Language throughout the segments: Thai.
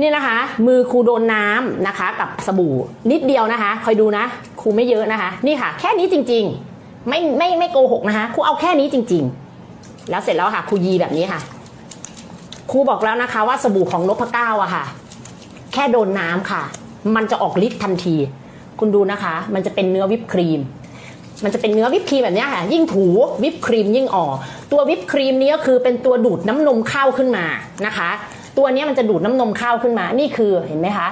นี่นะคะ มือครูโดนน้ำนะคะ กับสบู่นิดเดียวนะคะ คอยดูนะครูไม่เยอะนะคะ นี่ค่ะ แค่นี้จริง ๆ ไม่ไม่ไม่โกหกนะคะครูเอาแค่นี้จริง ๆ แล้วเสร็จแล้วค่ะครูยีแบบนี้ค่ะครูบอกแล้วนะคะว่าสบู่ของนพเก้าอะค่ะ แค่โดนน้ำค่ะ มันจะออกฤทธิ์ทันที คุณดูนะคะ มันจะเป็นเนื้อวิปครีม มันจะเป็นเนื้อวิปครีมแบบนี้ค่ะ ยิ่งถูวิปครีมยิ่งออก ตัววิปครีมนี้ก็คือเป็นตัวดูดน้ำนมเข้าขึ้นมานะคะ ตัวนี้มันจะดูดน้ำนมข้าวขึ้นมา นี่คือเห็นไหมคะ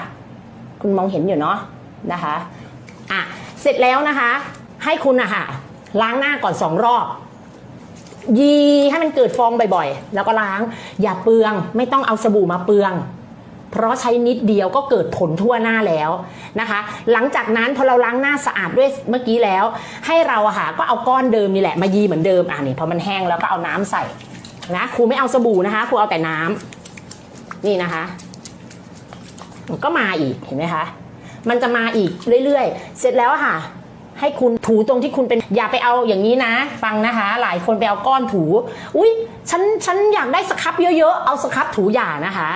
คุณมองเห็นอยู่เนาะนะคะอะเสร็จแล้วนะคะ ให้คุณอะค่ะล้างหน้าก่อนสองรอบ ยีให้มันเกิดฟองบ่อยๆ แล้วก็ล้าง อย่าเปลืองไม่ต้องเอาสบู่มาเปลือง เพราะใช้นิดเดียวก็เกิดผลทั่วหน้าแล้วนะคะ หลังจากนั้นพอเราล้างหน้าสะอาดด้วยเมื่อกี้แล้ว ให้เราอะค่ะก็เอาก้อนเดิมนี่แหละมายีเหมือนเดิมอะนี่พอมันแห้งแล้วก็เอาน้ำใส่นะครูไม่เอาสบู่นะคะครูเอาแต่น้ำ นี่นะคะ มันก็มาอีกเห็นไหมคะ มันจะมาอีกเรื่อยๆ เสร็จแล้วค่ะ ให้คุณถูตรงที่คุณเป็นอย่าไปเอาอย่างนี้นะ ฟังนะคะ หลายคนไปเอาก้อนถู อุ้ยฉันฉันอยากได้สครับเยอะๆเอาสครับถูอย่านะคะ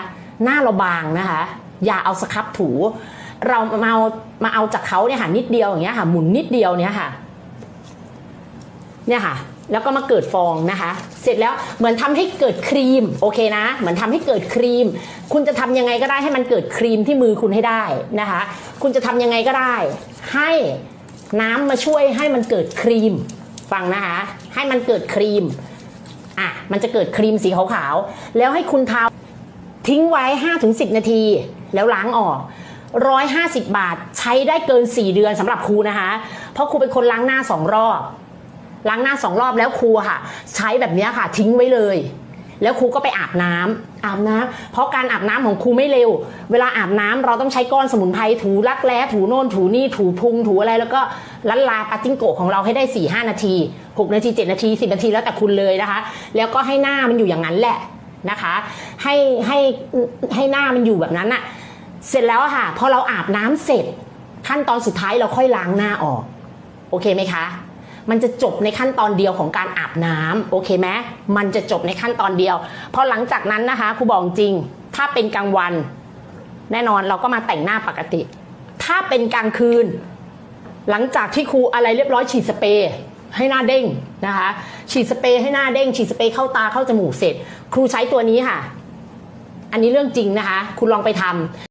หน้าเราบางนะคะ อย่าเอาสครับถู เรามาเอามาเอาจากเขาเนี่ยค่ะนิดเดียวอย่างเงี้ยค่ะหมุนนิดเดียวเนี่ยค่ะ เนี่ยค่ะ แล้วก็มาเกิดฟองนะคะ เสร็จแล้วเหมือนทำให้เกิดครีมโอเคนะ เหมือนทำให้เกิดครีม คุณจะทำยังไงก็ได้ให้มันเกิดครีมที่มือคุณให้ได้นะคะ คุณจะทำยังไงก็ได้ ให้น้ำมาช่วยให้มันเกิดครีมฟังนะคะ ให้มันเกิดครีมอะมันจะเกิดครีมสีขาวๆแล้วให้คุณทาทิ้งไว้ 5-10 นาที แล้วล้างออก150 บาท ใช้ได้เกิน 4 เดือนสำหรับครูนะคะ เพราะครูเป็นคนล้างหน้าสองรอบ ล้างหน้าสองรอบแล้วครูค่ะ ใช้แบบนี้ค่ะ ทิ้งไว้เลย แล้วครูก็ไปอาบน้ำอาบน้ำเพราะการอาบน้ำของครูไม่เร็ว เวลาอาบน้ำเราต้องใช้ก้อนสมุนไพรถูรักแร้ถูโน่นถูนี่ถูพุงถูอะไร แล้วก็ลันลาปาจิ้งโกะของเราให้ได้4ี่ห้านาที6นาที7นาที10นาทีแล้วแต่คุณเลยนะคะ แล้วก็ให้หน้ามันอยู่อย่างนั้นแหละนะคะ ให้ให้ให้หน้ามันอยู่แบบนั้นอะเสร็จแล้วค่ะพอเราอาบน้ำเสร็จขั้นตอนสุดท้ายเราค่อยล้างหน้าออก โอเคไหมคะ มันจะจบในขั้นตอนเดียวของการอาบน้ำโอเคไหมมันจะจบในขั้นตอนเดียวพอหลังจากนั้นนะคะครูบอกจริง ถ้าเป็นกลางวัน แน่นอนเราก็มาแต่งหน้าปกติ ถ้าเป็นกลางคืน หลังจากที่ครูอะไรเรียบร้อยฉีดสเปรย์ให้หน้าเด้งนะคะ ฉีดสเปรย์ให้หน้าเด้ง ฉีดสเปรย์เข้าตาเข้าจมูกเสร็จ ครูใช้ตัวนี้ค่ะ อันนี้เรื่องจริงนะคะ คุณลองไปทำ